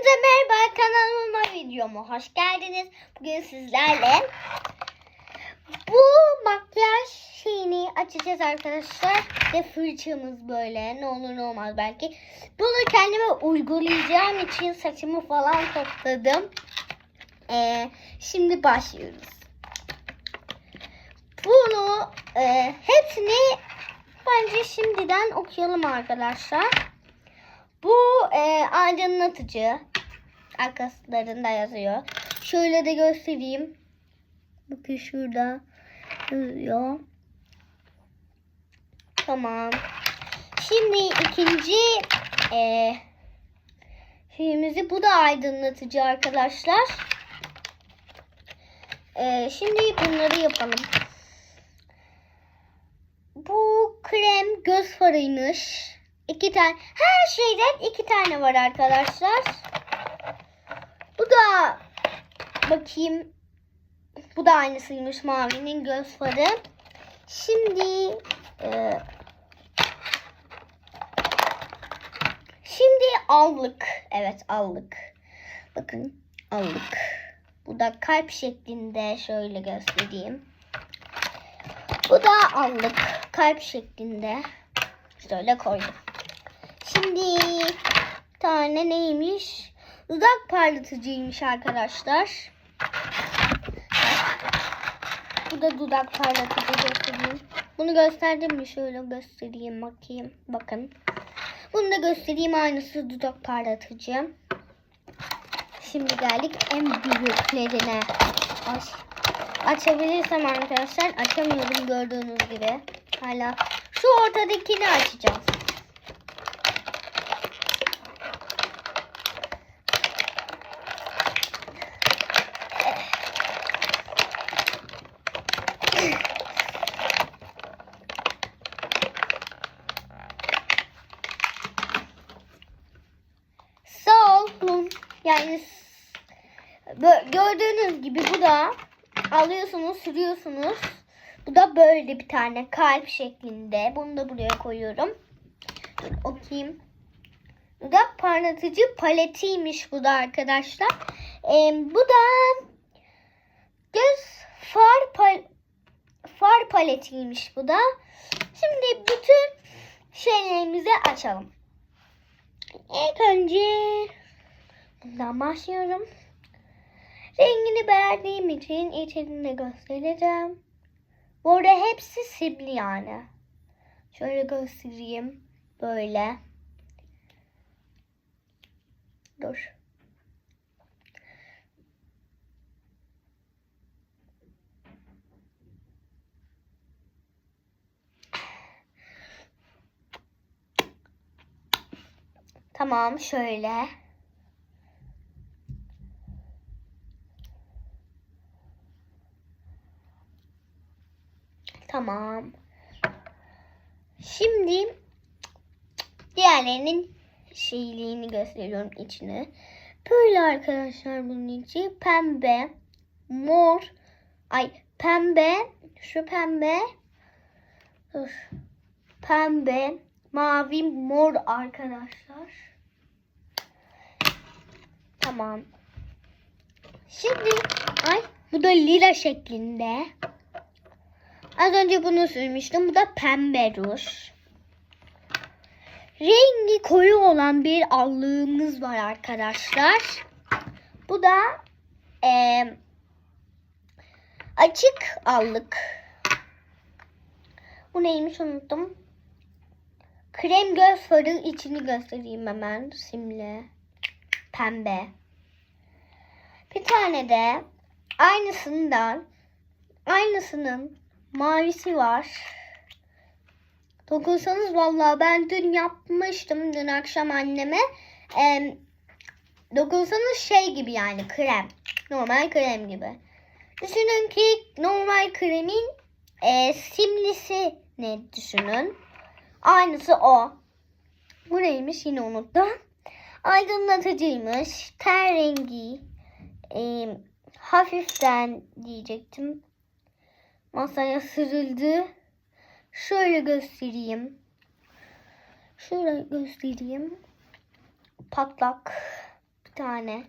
Hepinize merhaba kanalıma videoma hoş geldiniz. Bugün sizlerle bu makyaj şeyini açacağız arkadaşlar. Ve fırçamız böyle ne olur ne olmaz belki. Bunu kendime uygulayacağım için saçımı falan topladım. Ee, şimdi başlıyoruz. Bunu e, hepsini bence şimdiden okuyalım arkadaşlar. Bu e, aydınlatıcı. Arkaslarında yazıyor. Şöyle de göstereyim. Bakın şurada yazıyor. Tamam. Şimdi ikinci e, şeyimizi bu da aydınlatıcı arkadaşlar. E, şimdi bunları yapalım. Bu krem göz farıymış. İki tane. Her şeyden iki tane var arkadaşlar. Bu da bakayım. Bu da aynısıymış mavinin göz farı. Şimdi e, şimdi allık. Evet allık. Bakın allık. Bu da kalp şeklinde şöyle göstereyim. Bu da allık. Kalp şeklinde. Şöyle koydum. Şimdi tane neymiş? Dudak parlatıcıymış arkadaşlar. Bu da dudak parlatıcı göstereyim. Bunu gösterdim mi? Şöyle göstereyim bakayım. Bakın. Bunu da göstereyim aynısı dudak parlatıcı. Şimdi geldik en büyüklerine. Ay. Açabilirsem arkadaşlar açamıyorum gördüğünüz gibi. Hala şu ortadakini açacağım. Yani gördüğünüz gibi bu da alıyorsunuz, sürüyorsunuz. Bu da böyle bir tane kalp şeklinde. Bunu da buraya koyuyorum. Dur, Okuyayım. Bu da parlatıcı paletiymiş bu da arkadaşlar. Ee, bu da göz far pal far paletiymiş bu da. Şimdi bütün şeylerimizi açalım. İlk önce bundan başlıyorum. Rengini beğendiğim için içerisinde göstereceğim. Bu arada hepsi simli yani. Şöyle göstereyim. Böyle. Dur. Tamam şöyle. Tamam. Şimdi diğerlerinin şeyliğini gösteriyorum içine. Böyle arkadaşlar bunun içi pembe, mor, ay pembe, şu pembe, dur, pembe, mavi, mor arkadaşlar. Tamam. Şimdi ay bu da lila şeklinde. Az önce bunu sürmüştüm. Bu da pembe ruj. Rengi koyu olan bir allığımız var arkadaşlar. Bu da eee, açık allık. Bu neymiş unuttum. Krem göz farı içini göstereyim hemen. Simli. Pembe. Bir tane de aynısından aynısının mavisi var. Dokunsanız vallahi ben dün yapmıştım dün akşam anneme. Ee, dokunsanız şey gibi yani krem. Normal krem gibi. Düşünün ki normal kremin e, simlisi ne düşünün. Aynısı o. Bu neymiş yine unuttum. Aydınlatıcıymış. Ter rengi. E, hafiften diyecektim. Masaya sürüldü. Şöyle göstereyim. Şöyle göstereyim. Patlak. bir tane.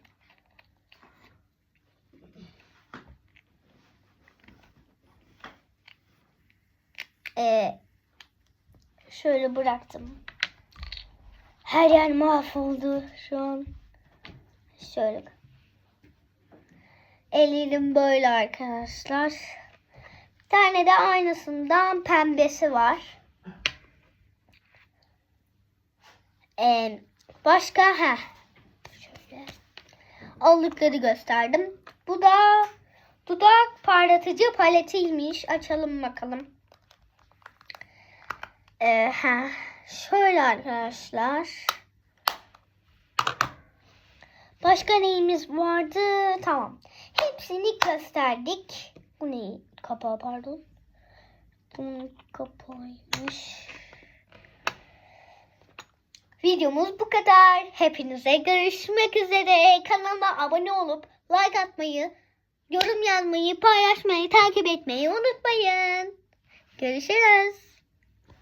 Ee, şöyle bıraktım. Her yer mahvoldu şu an. Şöyle. Elim böyle arkadaşlar. Tane de aynısından pembesi var. Ee, başka ha. Şöyle. Allıkları gösterdim. Bu da dudak parlatıcı paletiymiş. Açalım bakalım. Ee, ha. Şöyle arkadaşlar. Başka neyimiz vardı? Tamam. Hepsini gösterdik. Bu ne? Kapağı pardon. Bunun kapağıymış. Videomuz bu kadar. Hepinize görüşmek üzere. Kanalıma abone olup like atmayı, yorum yazmayı, paylaşmayı, takip etmeyi unutmayın. Görüşürüz.